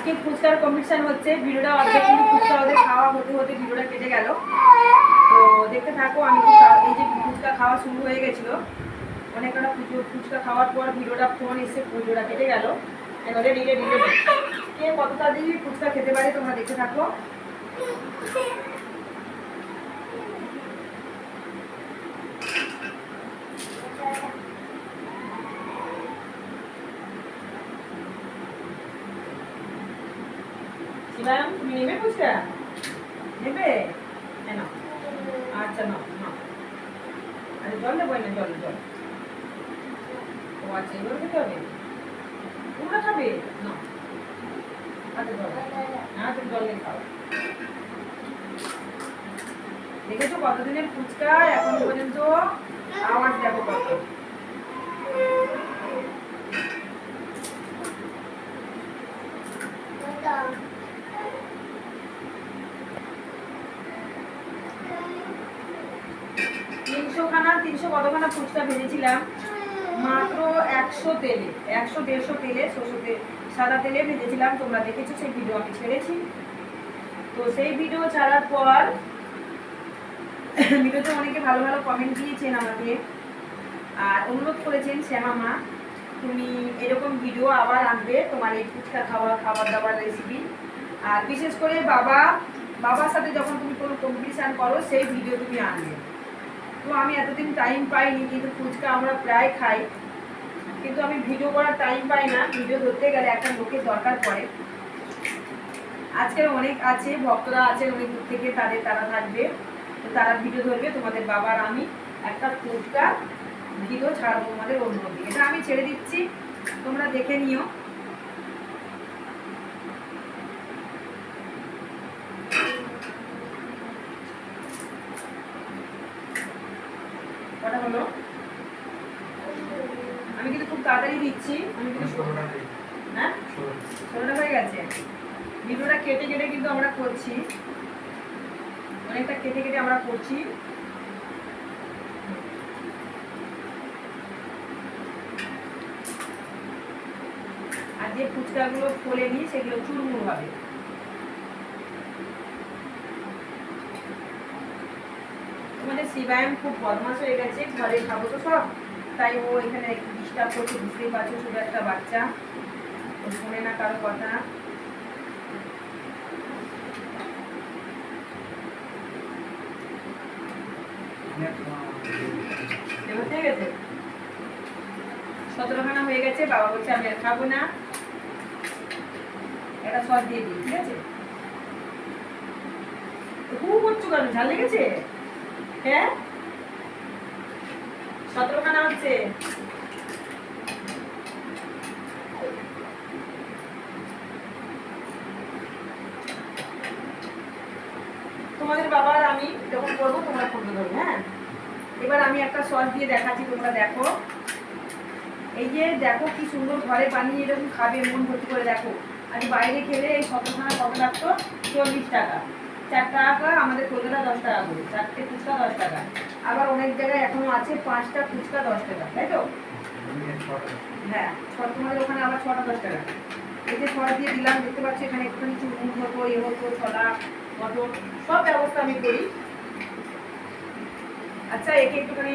আজকে ফুচকার কম্পিটিশন হচ্ছে, ভিডিওটা অর্ধেক কিন্তু ফুচকা ওদের খাওয়া, হতে হতে ভিডিওটা কেটে গেল। তো দেখতে থাকো, আমি এই যে ফুচকা খাওয়া শুরু হয়ে গেছিল। অনেকটা পুজো ফুচকা খাওয়ার পর ভিডিওটা ফোন এসে পুজোটা কেটে গেল। কে কত তাড়াতাড়ি ফুচকা খেতে পারে তোমরা দেখতে থাকো। শিবায়ম তুমি নেবে ফুচকা নেবে? আচ্ছা আরে, জল দেবো না, জল জল। ও আচ্ছা এবার খেতে হবে? তোমরা খাবে? না হ্যাঁ জল দিয়ে খাও। দেখেছ কতদিনের ফুচকা? এখন পর্যন্ত আওয়াজ দেখো কত। খানা তিনশো কতখানা ফুচকা ভেজেছিলাম। মাত্র একশো তেলে, একশো দেড়শো তেলে সরষে তেল, সাদা তেলে ভেজেছিলাম। তোমরা দেখেছ সেই ভিডিও আমি ছেড়েছি। তো সেই ভিডিও ছাড়ার পর ভিডিওতে অনেকে ভালো ভালো কমেন্ট দিয়েছেন আমাকে। আর অনুরোধ করেছেন, শ্যামা মা, তুমি এরকম ভিডিও আবার আনবে, তোমার এই ফুচকা খাওয়া খাবার দাবার রেসিপি আর বিশেষ করে বাবা, বাবার সাথে যখন তুমি কোনো কম্পিটিশান করো, সেই ভিডিও তুমি আনবে। তো আমি এতদিন টাইম পাইনি, কিন্তু ফুচকা আমরা প্রায় খাই। কিন্তু আমি ভিডিও করার টাইম পাই না ভিডিও ধরতে গেলে একটা লোকের দরকার পড়ে। আজকের অনেক আছে, ভক্তরা আছে অনেক দূর থেকে, তাদের তারা থাকবে। তো তারা ভিডিও ধরবে, তোমাদের বাবার আমি একটা ফুচকা ভিডিও ছাড়বো তোমাদের অনুরোধ এটা আমি ছেড়ে দিচ্ছি, তোমরা দেখে নিও কটা হলো আমি কিন্তু খুব তাড়াতাড়ি দিচ্ছি। আমি কিন্তু হ্যাঁ ষোলোটা হয়ে গেছে। ভিডিওটা কেটে কেটে কিন্তু আমরা করছি। অনেকটা কেটে কেটে আমরা করছি। আর যে ফুচকাগুলো ফোলে নিই সেগুলো চুরমুর হবে। তোমাদের শিবায়ন খুব বদমাস হয়ে গেছে ঘরে খাব তো সব। তাই ও এখানে ডিস্টার্ব করছে বুঝতেই পারছ, ছোটো একটা বাচ্চা। শোনে না কারও কথা। সতেরোখানা হয়ে গেছে, বাবা বলছে, আমি আর খাব না। একটা সস দিয়ে দিই, ঠিক আছে? হু করছ কেন? ঝাল লেগেছে? হ্যাঁ? সতেরোখানা হচ্ছে। তোমাদের বাবার আমি যখন করব, তোমরা ফোনটা ধরবে হ্যাঁ? এবার আমি একটা সস দিয়ে দেখাচ্ছি, তোমরা দেখো। এই যে দেখো কি সুন্দর ঘরে বানিয়ে এরকম খাবে মন ভর্তি করে দেখো। আজ বাইরে খেলে এই সতেরোখানা কত লাগতো চল্লিশ টাকা। চার টাকা আমাদের কলকাতা দশ টাকা করে, চারটে ফুচকা দশ টাকা। আবার অনেক জায়গায় এখনও আছে পাঁচটা ফুচকা দশ টাকা, তাই তো? হ্যাঁ তোমাদের ওখানে আবার ছটা দশ টাকা। এই যে ছটা দিয়ে দিলাম, দেখতে পাচ্ছি এখানে একটুখানি চুরমুর হতো এ হতো ছটা মটর সব ব্যবস্থা আমি করি। আচ্ছা একে একটুখানি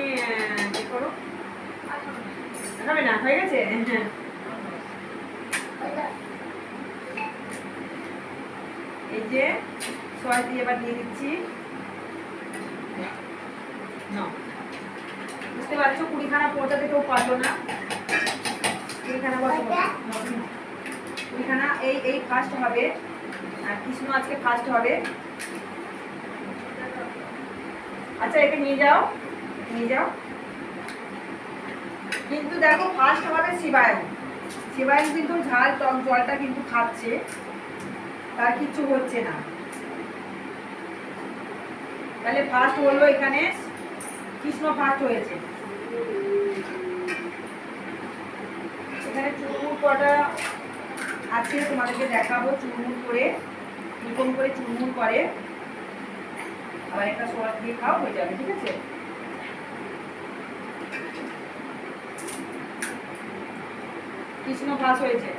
করো। হবে না? হয়ে গেছে? এই যে, সস দিয়ে এবার দিয়ে দিচ্ছি। বুঝতে পারছ? কুড়িখানা পৌঁছাতে কেউ পারল না। কুড়িখানা। কুড়িখানা, এই এই ফার্স্ট হবে। আর কৃষ্ণ আজকে ফার্স্ট হবে। আচ্ছা একে নিয়ে যাও। নিয়ে যাও। কিন্তু দেখো ফার্স্ট হবে শিবায়ন। শিবায়ন কিন্তু ঝাল, টক, জলটা কিন্তু খাচ্ছে। তার কিচ্ছু হচ্ছে না। তাহলে ফার্স্ট হলো এখানে, কৃষ্ণ ফার্স্ট হয়েছে। এখানে চুরমুর কটা আজকে তোমাদেরকে দেখাবো চুরমুর করে কীরকম করে চুরমুর করে। আবার একটা সস দিয়ে খাও, হয়ে যাবে, ঠিক আছে? কৃষ্ণ পাস হয়েছে।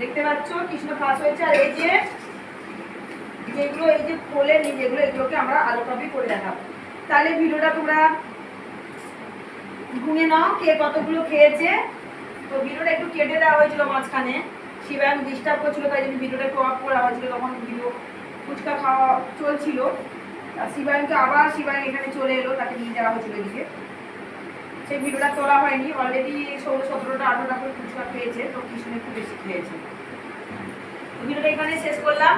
দেখতে পাচ্ছ, কৃষ্ণ ফাঁস হয়েছে, আর এই যে যেগুলো এই যে খোলেনি যেগুলো এগুলোকে আমরা আলু কাবি করে দেখাবো। তাহলে ভিডিওটা তোমরা গুনে নাও, কে কতগুলো খেয়েছে। তো ভিডিওটা একটু কেটে দেওয়া হয়েছিল মাঝখানে। শিবায়ন ডিস্টার্ব করছিল, তাই জন্য ভিডিওটা একটু অফ করা হয়েছিল, তখন ভিডিও ফুচকা খাওয়া চলছিল। শিবায়নকে আবার শিবায়ন এখানে চলে এলো, তাকে নিয়ে যাওয়া হয়েছিল এদিকে। সেই ভিডিওটা তোলা হয়নি অলরেডি ষোলো সতেরোটা আঠেরোটা করে ফুচকা খেয়েছে, তো কৃষ্ণ একটু বেশি খেয়েছে। ভিডিওটা এখানে শেষ করলাম।